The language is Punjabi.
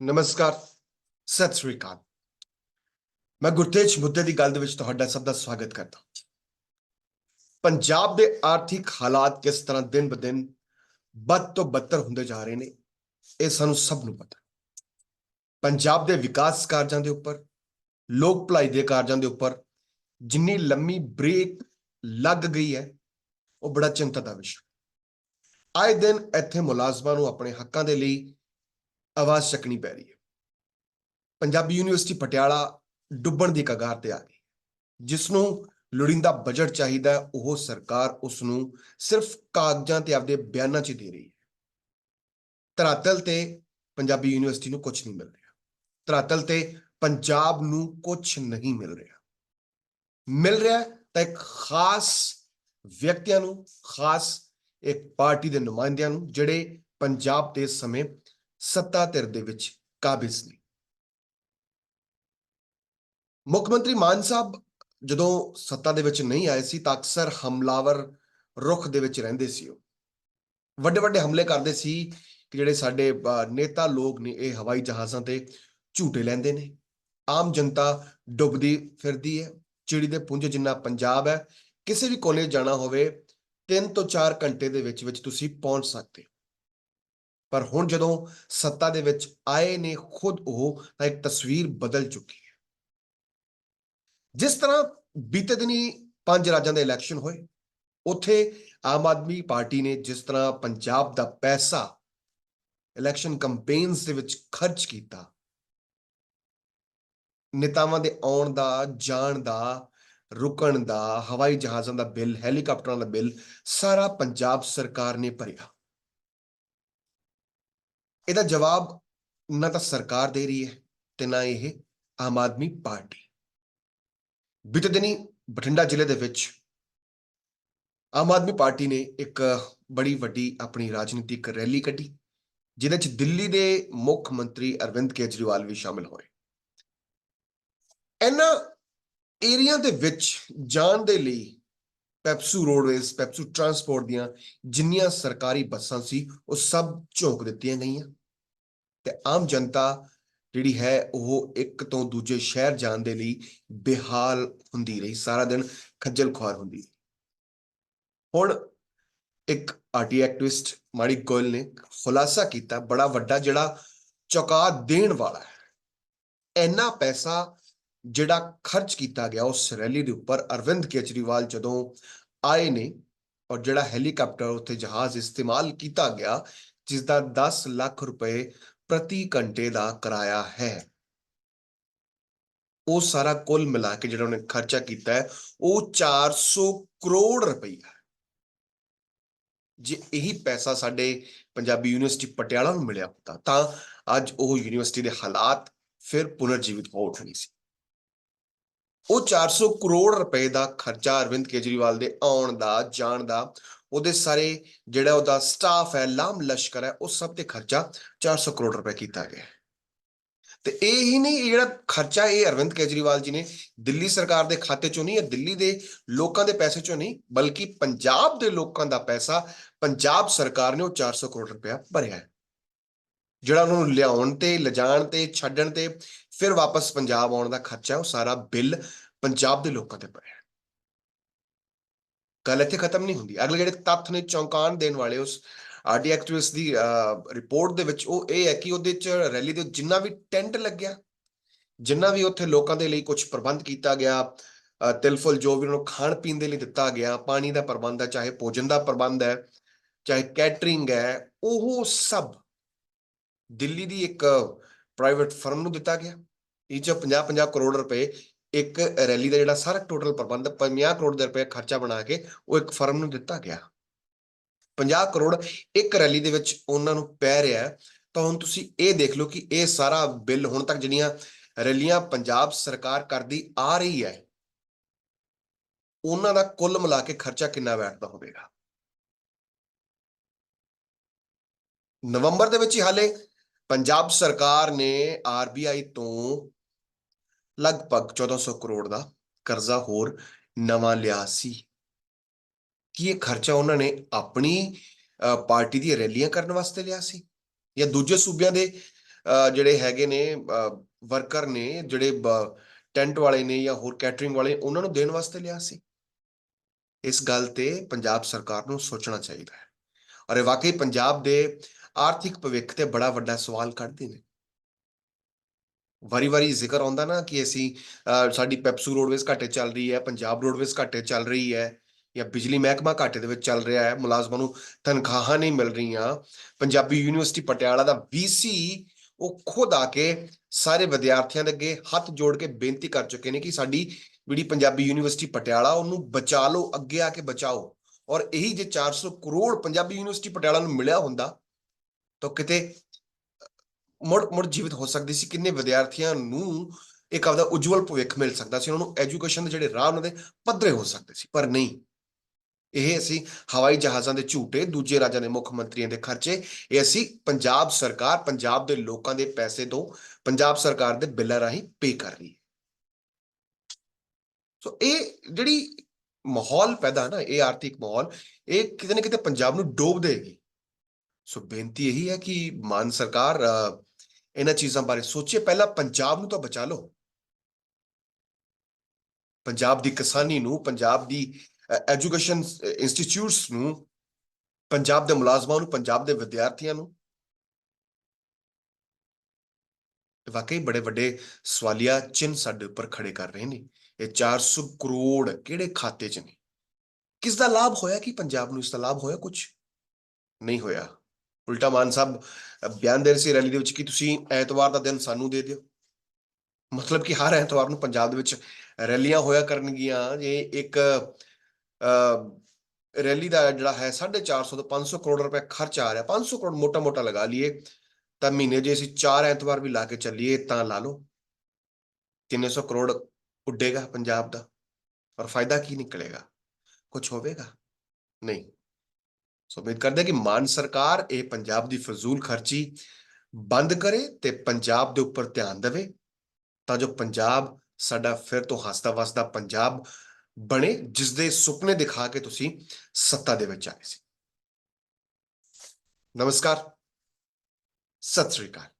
ਨਮਸਕਾਰ, ਸਤਿ ਸ੍ਰੀ ਅਕਾਲ। ਮੈਂ ਗੁਰਤੇਜ ਮੁੱਦੇ ਦੀ ਗੱਲ ਦੇ ਵਿੱਚ ਤੁਹਾਡਾ ਸਭ ਦਾ ਸਵਾਗਤ ਕਰਦਾ ਪੰਜਾਬ ਦੇ ਆਰਥਿਕ ਹਾਲਾਤ ਕਿਸ ਤਰ੍ਹਾਂ ਦਿਨ ਬਦਿਨ ਬਦ ਤੋਂ ਬੱਤਰ ਹੁੰਦੇ ਜਾ ਰਹੇ ਨੇ, ਇਹ ਸਾਨੂੰ ਸਭ ਨੂੰ ਪਤਾ ਪੰਜਾਬ ਦੇ ਵਿਕਾਸ ਕਾਰਜਾਂ ਦੇ ਉੱਪਰ, ਲੋਕ ਭਲਾਈ ਦੇ ਕਾਰਜਾਂ ਦੇ ਉੱਪਰ ਜਿੰਨੀ ਲੰਮੀ ਬ੍ਰੇਕ ਲੱਗ ਗਈ ਹੈ, ਉਹ ਬੜਾ ਚਿੰਤਾ ਦਾ ਵਿਸ਼ਾ। ਆਏ ਦਿਨ ਇੱਥੇ ਮੁਲਾਜ਼ਮਾਂ ਨੂੰ ਆਪਣੇ ਹੱਕਾਂ ਦੇ ਲਈ ਆਵਾਜ਼ ਚੱਕਣੀ ਪੈ ਰਹੀ ਹੈ। ਪੰਜਾਬੀ ਯੂਨੀਵਰਸਿਟੀ ਪਟਿਆਲਾ ਡੁੱਬਣ ਦੀ ਕਗਾਰ ਤੇ ਆ ਗਈ। ਜਿਸ ਨੂੰ ਲੋੜੀਂਦਾ ਬਜਟ ਚਾਹੀਦਾ ਉਹ ਸਰਕਾਰ ਉਸ ਨੂੰ ਸਿਰਫ ਕਾਗਜ਼ਾਂ ਤੇ ਆਪਦੇ ਬਿਆਨਾਂ 'ਚ ਦੇ ਰਹੀ ਹੈ। ਧਰਾਤਲ ਤੇ ਪੰਜਾਬੀ ਯੂਨੀਵਰਸਿਟੀ ਨੂੰ ਕੁਝ ਨਹੀਂ ਮਿਲ ਰਿਹਾ। ਧਰਾਤਲ ਤੇ ਪੰਜਾਬ ਨੂੰ ਕੁਝ ਨਹੀਂ ਮਿਲ ਰਿਹਾ। ਮਿਲ ਰਿਹਾ ਤਾਂ ਇੱਕ ਖਾਸ ਵਿਅਕਤੀਆਂ ਨੂੰ, ਖਾਸ ਇੱਕ ਪਾਰਟੀ ਦੇ ਨੁਮਾਇੰਦਿਆਂ ਨੂੰ, ਜਿਹੜੇ ਪੰਜਾਬ ਦੇ ਸਮੇਂ ਸੱਤਾ ਧਿਰ ਦੇ ਵਿੱਚ ਕਾਬਿਜ਼ ਨੇ। ਮੁੱਖ ਮੰਤਰੀ ਮਾਨ ਸਾਹਿਬ ਜਦੋਂ ਸੱਤਾ ਦੇ ਵਿੱਚ ਨਹੀਂ ਆਏ ਸੀ ਤਾਂ ਅਕਸਰ ਹਮਲਾਵਰ ਰੁਖ ਦੇ ਵਿੱਚ ਰਹਿੰਦੇ ਸੀ ਉਹ। ਵੱਡੇ ਵੱਡੇ ਹਮਲੇ ਕਰਦੇ ਸੀ ਕਿ ਜਿਹੜੇ ਸਾਡੇ ਨੇਤਾ ਲੋਕ ਨੇ, ਇਹ ਹਵਾਈ ਜਹਾਜ਼ਾਂ ਤੇ ਝੂਟੇ ਲੈਂਦੇ ਨੇ। ਆਮ ਜਨਤਾ ਡੁੱਬਦੀ ਫਿਰਦੀ ਹੈ। ਚਿੜੀ ਦੇ ਪੁੰਜ ਜਿੰਨਾ ਪੰਜਾਬ ਹੈ, ਕਿਸੇ ਵੀ ਕੋਨੇ ਜਾਣਾ ਹੋਵੇ 3 ਤੋਂ 4 ਘੰਟੇ ਦੇ ਵਿੱਚ ਵਿੱਚ ਤੁਸੀਂ ਪਹੁੰਚ ਸਕਦੇ ਹੋ। ਪਰ ਹੁਣ ਜਦੋਂ ਸੱਤਾ ਦੇ ਵਿੱਚ ਆਏ ਨੇ ਖੁਦ ਉਹ, ਤਾਂ ਇੱਕ ਤਸਵੀਰ ਬਦਲ ਚੁੱਕੀ ਹੈ। ਜਿਸ ਤਰ੍ਹਾਂ ਬੀਤੇ ਦਿਨੀ ਪੰਜ ਰਾਜਾਂ ਦੇ ਇਲੈਕਸ਼ਨ ਹੋਏ, ਉੱਥੇ ਆਮ ਆਦਮੀ ਪਾਰਟੀ ਨੇ ਜਿਸ ਤਰ੍ਹਾਂ ਪੰਜਾਬ ਦਾ ਪੈਸਾ ਇਲੈਕਸ਼ਨ ਕੈਂਪੇਨਸ ਦੇ ਵਿੱਚ ਖਰਚ ਕੀਤਾ ਨੇਤਾਵਾਂ ਦੇ ਆਉਣ ਦਾ, ਜਾਣ ਦਾ, ਰੁਕਣ ਦਾ, ਹਵਾਈ ਜਹਾਜ਼ਾਂ ਦਾ ਬਿੱਲ, ਹੈਲੀਕਾਪਟਰਾਂ ਦਾ ਬਿੱਲ, ਸਾਰਾ ਪੰਜਾਬ ਸਰਕਾਰ ਨੇ ਭਰਿਆ। ਇਹਦਾ ਜਵਾਬ ਨਾ ਤਾਂ ਸਰਕਾਰ ਦੇ ਰਹੀ ਹੈ ਤੇ ਨਾ ਇਹ ਆਮ ਆਦਮੀ ਪਾਰਟੀ। ਬੀਤੇ ਦਿਨੀ ਬਠਿੰਡਾ ਜ਼ਿਲ੍ਹੇ ਦੇ ਵਿੱਚ ਆਮ ਆਦਮੀ ਪਾਰਟੀ ਨੇ ਇੱਕ ਬੜੀ ਵੱਡੀ ਆਪਣੀ ਰਾਜਨੀਤਿਕ ਰੈਲੀ ਕੱਢੀ, ਜਿਹਦੇ ਵਿੱਚ ਦਿੱਲੀ ਦੇ ਮੁੱਖ ਮੰਤਰੀ ਅਰਵਿੰਦ ਕੇਜਰੀਵਾਲ ਵੀ ਸ਼ਾਮਿਲ ਹੋਏ। ਇਹਨਾਂ ਏਰੀਆ ਦੇ ਵਿੱਚ ਜਾਣ ਦੇ ਲਈ ਪੈਪਸੂ ਰੋਡਵੇਜ਼, ਪੈਪਸੂ ਟਰਾਂਸਪੋਰਟ ਦੀਆਂ ਜਿੰਨੀਆਂ ਸਰਕਾਰੀ ਬੱਸਾਂ ਸੀ, ਉਹ ਸਭ ਝੋਕ ਦਿੱਤੀਆਂ ਗਈਆਂ ਤੇ ਆਮ ਜਨਤਾ ਜਿਹੜੀ ਹੈ, ਉਹ ਇੱਕ ਤੋਂ ਦੂਜੇ ਸ਼ਹਿਰ ਜਾਣ ਦੇ ਲਈ ਬੇਹਾਲ ਹੁੰਦੀ ਰਹੀ, ਸਾਰਾ ਦਿਨ ਖੱਜਲ ਖੁਆਰ ਹੁੰਦੀ ਰਹੀ। ਹੁਣ ਇੱਕ ਆਰਟੀ ਐਕਟਿਵਿਸਟ ਮਾੜੀ ਗੋਇਲ ਨੇ ਖੁਲਾਸਾ ਕੀਤਾ, ਬੜਾ ਵੱਡਾ ਜਿਹੜਾ ਚੌਕਾ ਦੇਣ ਵਾਲਾ ਹੈ ਇੰਨਾ ਪੈਸਾ ਜਿਹੜਾ ਖਰਚ ਕੀਤਾ ਗਿਆ ਉਸ ਰੈਲੀ ਦੇ ਉੱਪਰ ਅਰਵਿੰਦ ਕੇਜਰੀਵਾਲ ਜਦੋਂ ਆਏ ਨੇ ਔਰ ਜਿਹੜਾ ਹੈਲੀਕਾਪਟਰ ਉੱਥੇ ਜਹਾਜ਼ ਇਸਤੇਮਾਲ ਕੀਤਾ ਗਿਆ ਜਿਸ ਦਾ 10 ਲੱਖ ਰੁਪਏ ਪ੍ਰਤੀ ਘੰਟੇ ਦਾ ਕਿਰਾਇਆ ਹੈ। ਉਹ ਸਾਰਾ ਕੁੱਲ ਮਿਲਾ ਕੇ ਜਿਹੜਾ ਉਹਨੇ ਖਰਚਾ ਕੀਤਾ ਹੈ, ਉਹ 400 ਕਰੋੜ ਰੁਪਈਆ ਜੇ ਇਹੀ ਪੈਸਾ ਸਾਡੇ ਪੰਜਾਬੀ ਯੂਨੀਵਰਸਿਟੀ ਪਟਿਆਲਾ ਨੂੰ ਮਿਲਿਆ ਹੁੰਦਾ ਤਾਂ ਅੱਜ ਉਹ ਯੂਨੀਵਰਸਿਟੀ ਦੇ ਹਾਲਾਤ ਫਿਰ ਪੁਨਰਜੀਵਿਤ ਹੋ ਉੱਠਣੀ ਸੀ। ਉਹ 400 ਕਰੋੜ ਰੁਪਏ ਦਾ ਖਰਚਾ ਅਰਵਿੰਦ ਕੇਜਰੀਵਾਲ ਦੇ ਆਉਣ ਦਾ, ਜਾਣ ਦਾ, ਉਹਦੇ ਸਾਰੇ ਜਿਹੜਾ ਉਹਦਾ ਸਟਾਫ ਹੈ, ਲਾਮ ਲਸ਼ਕਰ ਹੈ, ਉਹ ਸਭ ਤੇ ਖਰਚਾ 400 ਕਰੋੜ ਰੁਪਏ ਕੀਤਾ ਗਿਆ ਤੇ ਇਹ ਹੀ ਨਹੀਂ, ਇਹ ਜਿਹੜਾ ਖਰਚਾ ਇਹ ਅਰਵਿੰਦ ਕੇਜਰੀਵਾਲ ਜੀ ਨੇ ਦਿੱਲੀ ਸਰਕਾਰ ਦੇ ਖਾਤੇ ਚੋਂ ਨਹੀਂ, ਇਹ ਦਿੱਲੀ ਦੇ ਲੋਕਾਂ ਦੇ ਪੈਸੇ ਚੋਂ ਨਹੀਂ, ਬਲਕਿ ਪੰਜਾਬ ਦੇ ਲੋਕਾਂ ਦਾ ਪੈਸਾ ਪੰਜਾਬ ਸਰਕਾਰ ਨੇ ਉਹ 400 ਕਰੋੜ ਰੁਪਇਆ ਭਰਿਆ ਹੈ। ਜਿਹੜਾ ਉਹਨਾਂ ਨੂੰ ਲਿਆਉਣ ਤੇ, ਲਿਜਾਣ ਤੇ, ਛੱਡਣ ਤੇ ਫਿਰ ਵਾਪਸ ਪੰਜਾਬ ਆਉਣ ਦਾ ਖਰਚਾ ਉਹ ਸਾਰਾ ਬਿੱਲ ਪੰਜਾਬ ਦੇ ਲੋਕਾਂ ਤੇ ਭਰਿਆ ਗੱਲ ਇੱਥੇ ਖਤਮ ਨਹੀਂ ਹੁੰਦੀ। ਅਗਲੇ ਜਿਹੜੇ ਤੱਥ ਨੇ ਚੌਂਕਾਣ ਦੇਣ ਵਾਲੇ ਉਸ ਆਰਟੀ ਐਕਟਿਵਿਸਟ ਦੀ ਰਿਪੋਰਟ ਦੇ ਵਿੱਚ ਉਹ ਇਹ ਹੈ ਕਿ ਉਹਦੇ ਚ ਰੈਲੀ ਦੇ ਜਿੰਨਾ ਵੀ ਟੈਂਟ ਲੱਗਿਆ ਜਿੰਨਾ ਵੀ ਉੱਥੇ ਲੋਕਾਂ ਦੇ ਲਈ ਕੁਝ ਪ੍ਰਬੰਧ ਕੀਤਾ ਗਿਆ ਅ, ਤਿਲਫੁਲ ਜੋ ਵੀ ਉਹਨਾਂ ਨੂੰ ਖਾਣ ਪੀਣ ਦੇ ਲਈ ਦਿੱਤਾ ਗਿਆ ਪਾਣੀ ਦਾ ਪ੍ਰਬੰਧ ਹੈ ਚਾਹੇ ਭੋਜਨ ਦਾ ਪ੍ਰਬੰਧ ਹੈ ਚਾਹੇ ਕੈਟਰਿੰਗ ਹੈ ਉਹ ਸਭ ਦਿੱਲੀ ਦੀ ਇੱਕ ਪ੍ਰਾਈਵੇਟ ਫਰਮ ਨੂੰ ਦਿੱਤਾ ਗਿਆ। ਇਹ ਚ 50 50 ਕਰੋੜ ਰੁਪਏ ਇੱਕ ਰੈਲੀ ਦਾ ਜਿਹੜਾ ਸਾਰਾ ਟੋਟਲ ਪ੍ਰਬੰਧ 50 ਕਰੋੜ ਦੇ ਰੁਪਏ ਖਰਚਾ ਬਣਾ ਕੇ ਉਹ ਇੱਕ ਫਰਮ ਨੂੰ ਦਿੱਤਾ ਗਿਆ। 50 ਕਰੋੜ ਇੱਕ ਰੈਲੀ ਦੇ ਵਿੱਚ ਉਹਨਾਂ ਨੂੰ ਪੈ ਰਿਹਾ ਤਾਂ ਹੁਣ ਤੁਸੀਂ ਇਹ ਦੇਖ ਲਓ ਕਿ ਇਹ ਸਾਰਾ ਬਿੱਲ ਹੁਣ ਤੱਕ ਜਿਹੜੀਆਂ ਰੈਲੀਆਂ ਪੰਜਾਬ ਸਰਕਾਰ ਕਰਦੀ ਆ ਰਹੀ ਹੈ, ਉਹਨਾਂ ਦਾ ਕੁੱਲ ਮਿਲਾ ਕੇ ਖਰਚਾ ਕਿੰਨਾ ਬੈਠਦਾ ਹੋਵੇਗਾ? ਨਵੰਬਰ ਦੇ ਵਿੱਚ ਹੀ ਹਾਲੇ ਪੰਜਾਬ ਸਰਕਾਰ ਨੇ ਆਰਬੀਆਈ ਤੋਂ ਲਗਭਗ 1400 ਕਰੋੜ ਦਾ ਕਰਜ਼ਾ ਹੋਰ ਨਵਾਂ ਲਿਆ ਸੀ। ਕੀ ਇਹ ਖਰਚਾ ਉਹਨਾਂ ਨੇ ਆਪਣੀ ਪਾਰਟੀ ਦੀਆਂ ਰੈਲੀਆਂ ਕਰਨ ਵਾਸਤੇ ਲਿਆ ਸੀ? ਜਾਂ ਦੂਜੇ ਸੂਬਿਆਂ ਦੇ ਅਹ, ਜਿਹੜੇ ਹੈਗੇ ਨੇ ਵਰਕਰ ਨੇ ਜਿਹੜੇ ਟੈਂਟ ਵਾਲੇ ਨੇ ਜਾਂ ਹੋਰ ਕੈਟਰਿੰਗ ਵਾਲੇ ਉਹਨਾਂ ਨੂੰ ਦੇਣ ਵਾਸਤੇ ਲਿਆ ਸੀ? ਇਸ ਗੱਲ ਤੇ ਪੰਜਾਬ ਸਰਕਾਰ ਨੂੰ ਸੋਚਣਾ ਚਾਹੀਦਾ ਹੈ। ਔਰ ਇਹ ਵਾਕਈ ਪੰਜਾਬ ਦੇ ਆਰਥਿਕ ਭਵਿੱਖ ਤੇ ਬੜਾ ਵੱਡਾ ਸਵਾਲ ਕੱਢਦੇ ਨੇ। ਵਾਰੀ-ਵਾਰੀ ਜ਼ਿਕਰ ਆਉਂਦਾ ਨਾ ਕਿ ਅਸੀਂ ਸਾਡੀ ਪੈਪਸੂ ਰੋਡਵੇਜ਼ ਘਾਟੇ ਚੱਲ ਰਹੀ ਹੈ, ਪੰਜਾਬ ਰੋਡਵੇਜ਼ ਘਾਟੇ ਚੱਲ ਰਹੀ ਹੈ ਜਾਂ ਬਿਜਲੀ ਮਹਿਕਮਾ ਘਾਟੇ ਦੇ ਵਿੱਚ ਚੱਲ ਰਿਹਾ ਹੈ, ਮੁਲਾਜ਼ਮਾਂ ਨੂੰ ਤਨਖਾਹਾਂ ਨਹੀਂ ਮਿਲ ਰਹੀਆਂ। ਪੰਜਾਬੀ ਯੂਨੀਵਰਸਿਟੀ ਪਟਿਆਲਾ ਦਾ ਵੀਸੀ ਉਹ ਖੁਦ ਆ ਕੇ ਸਾਰੇ ਵਿਦਿਆਰਥੀਆਂ ਦੇ ਅੱਗੇ ਹੱਥ ਜੋੜ ਕੇ ਬੇਨਤੀ ਕਰ ਚੁੱਕੇ ਨੇ ਕਿ ਸਾਡੀ ਜਿਹੜੀ ਪੰਜਾਬੀ ਯੂਨੀਵਰਸਿਟੀ ਪਟਿਆਲਾ, ਉਹਨੂੰ ਬਚਾ ਲਓ, ਅੱਗੇ ਆ ਕੇ ਬਚਾਓ। ਔਰ ਇਹੀ ਜੇ 400 ਕਰੋੜ ਪੰਜਾਬੀ ਯੂਨੀਵਰਸਿਟੀ ਪਟਿਆਲਾ ਨੂੰ ਮਿਲਿਆ ਹੁੰਦਾ ਤਾਂ ਕਿਤੇ, ਮੁੜ ਮੁੜ ਜੀਵਿਤ ਹੋ ਸਕਦੀ ਸੀ, ਕਿੰਨੇ ਵਿਦਿਆਰਥੀਆਂ ਨੂੰ ਇੱਕ ਆਪਦਾ ਉਜਵਲ ਭਵਿੱਖ ਮਿਲ ਸਕਦਾ ਸੀ, ਉਹਨਾਂ ਨੂੰ ਐਜੂਕੇਸ਼ਨ ਦੇ ਜਿਹੜੇ ਰਾਹ ਉਹਨਾਂ ਦੇ ਪੱਧਰੇ ਹੋ ਸਕਦੇ ਸੀ, ਪਰ ਨਹੀਂ। ਇਹ ਅਸੀਂ ਹਵਾਈ ਜਹਾਜ਼ਾਂ ਦੇ ਝੂਟੇ, ਦੂਜੇ ਰਾਜਾਂ ਦੇ ਮੁੱਖ ਮੰਤਰੀਆਂ ਦੇ ਖਰਚੇ, ਇਹ ਅਸੀਂ ਪੰਜਾਬ ਸਰਕਾਰ, ਪੰਜਾਬ ਦੇ ਲੋਕਾਂ ਦੇ ਪੈਸੇ ਤੋਂ ਪੰਜਾਬ ਸਰਕਾਰ ਦੇ ਬਿੱਲਾਂ ਰਾਹੀਂ ਪੇ ਕਰ ਰਹੀ ਹੈ। ਸੋ ਇਹ ਜਿਹੜੀ ਮਾਹੌਲ ਪੈਦਾ ਨਾ, ਇਹ ਆਰਥਿਕ ਮਾਹੌਲ, ਇਹ ਕਿਤੇ ਨਾ ਕਿਤੇ ਪੰਜਾਬ ਨੂੰ ਡੋਬ ਦੇਗੀ ਸੋ ਬੇਨਤੀ ਇਹੀ ਹੈ ਕਿ ਮਾਨ ਸਰਕਾਰ ਇਹਨਾਂ ਚੀਜ਼ਾਂ ਬਾਰੇ ਸੋਚੇ। ਪਹਿਲਾਂ ਪੰਜਾਬ ਨੂੰ ਤਾਂ ਬਚਾ ਲਓ। ਪੰਜਾਬ ਦੀ ਕਿਸਾਨੀ ਨੂੰ, ਪੰਜਾਬ ਦੀ ਐਜੂਕੇਸ਼ਨ ਇੰਸਟੀਚਿਊਟਸ ਨੂੰ, ਪੰਜਾਬ ਦੇ ਮੁਲਾਜ਼ਮਾਂ ਨੂੰ, ਪੰਜਾਬ ਦੇ ਵਿਦਿਆਰਥੀਆਂ ਨੂੰ। ਵਾਕਈ ਬੜੇ ਵੱਡੇ ਸਵਾਲੀਆ ਚਿੰਨ ਸਾਡੇ ਉੱਪਰ ਖੜੇ ਕਰ ਰਹੇ ਨੇ। ਇਹ 400 ਕਰੋੜ ਕਿਹੜੇ ਖਾਤੇ 'ਚ ਨੇ? ਕਿਸ ਦਾ ਲਾਭ ਹੋਇਆ ਕਿ ਪੰਜਾਬ ਨੂੰ ਇਸ ਦਾ ਲਾਭ ਹੋਇਆ ਕੁਝ ਨਹੀਂ ਹੋਇਆ। ਉਲਟਾ ਮਾਨ ਸਾਹਿਬ, ਬਿਆਨ ਦੇ ਰਹੇ ਸੀ ਰੈਲੀ ਦੇ ਵਿੱਚ ਕਿ ਤੁਸੀਂ ਐਤਵਾਰ ਦਾ ਦਿਨ ਸਾਨੂੰ ਦੇ ਦਿਓ। ਮਤਲਬ ਕਿ ਹਰ ਐਤਵਾਰ ਨੂੰ ਪੰਜਾਬ ਦੇ ਵਿੱਚ ਰੈਲੀਆਂ ਹੋਇਆ ਕਰਨਗੀਆਂ। ਜੇ ਇੱਕ ਰੈਲੀ ਦਾ ਜਿਹੜਾ ਹੈ 450 ਤੋਂ 500 ਕਰੋੜ ਰੁਪਏ ਖਰਚ ਆ ਰਿਹਾ। 500 ਕਰੋੜ ਮੋਟਾ-ਮੋਟਾ ਲਗਾ ਲਈਏ, ਤਾਂ ਮਹੀਨੇ ਜੇ ਅਸੀਂ ਚਾਰ ਐਤਵਾਰ ਵੀ ਲਾ ਕੇ ਚੱਲੀਏ, ਤਾਂ ਲਾ ਲਓ। 300 ਕਰੋੜ ਉੱਡੇਗਾ ਪੰਜਾਬ ਦਾ। ਔਰ ਫਾਇਦਾ ਕੀ ਨਿਕਲੇਗਾ? ਕੁਝ ਹੋਵੇਗਾ? ਨਹੀਂ। ਸੋ ਉਮੀਦ ਕਰਦੇ ਹਾਂ ਕਿ ਮਾਨ ਸਰਕਾਰ ਇਹ ਪੰਜਾਬ ਦੀ ਫਜ਼ੂਲ ਖਰਚੀ ਬੰਦ ਕਰੇ ਤੇ ਪੰਜਾਬ ਦੇ ਉੱਪਰ ਧਿਆਨ ਦੇਵੇ ਤਾਂ ਜੋ ਪੰਜਾਬ ਸਾਡਾ ਫਿਰ ਤੋਂ ਹੱਸਦਾ ਵਸਦਾ ਪੰਜਾਬ ਬਣੇ ਜਿਸ ਦੇ ਸੁਪਨੇ ਦਿਖਾ ਕੇ ਤੁਸੀਂ ਸੱਤਾ ਦੇ ਵਿੱਚ ਆਏ ਸੀ ਨਮਸਕਾਰ ਸਤਿ ਸ੍ਰੀ ਅਕਾਲ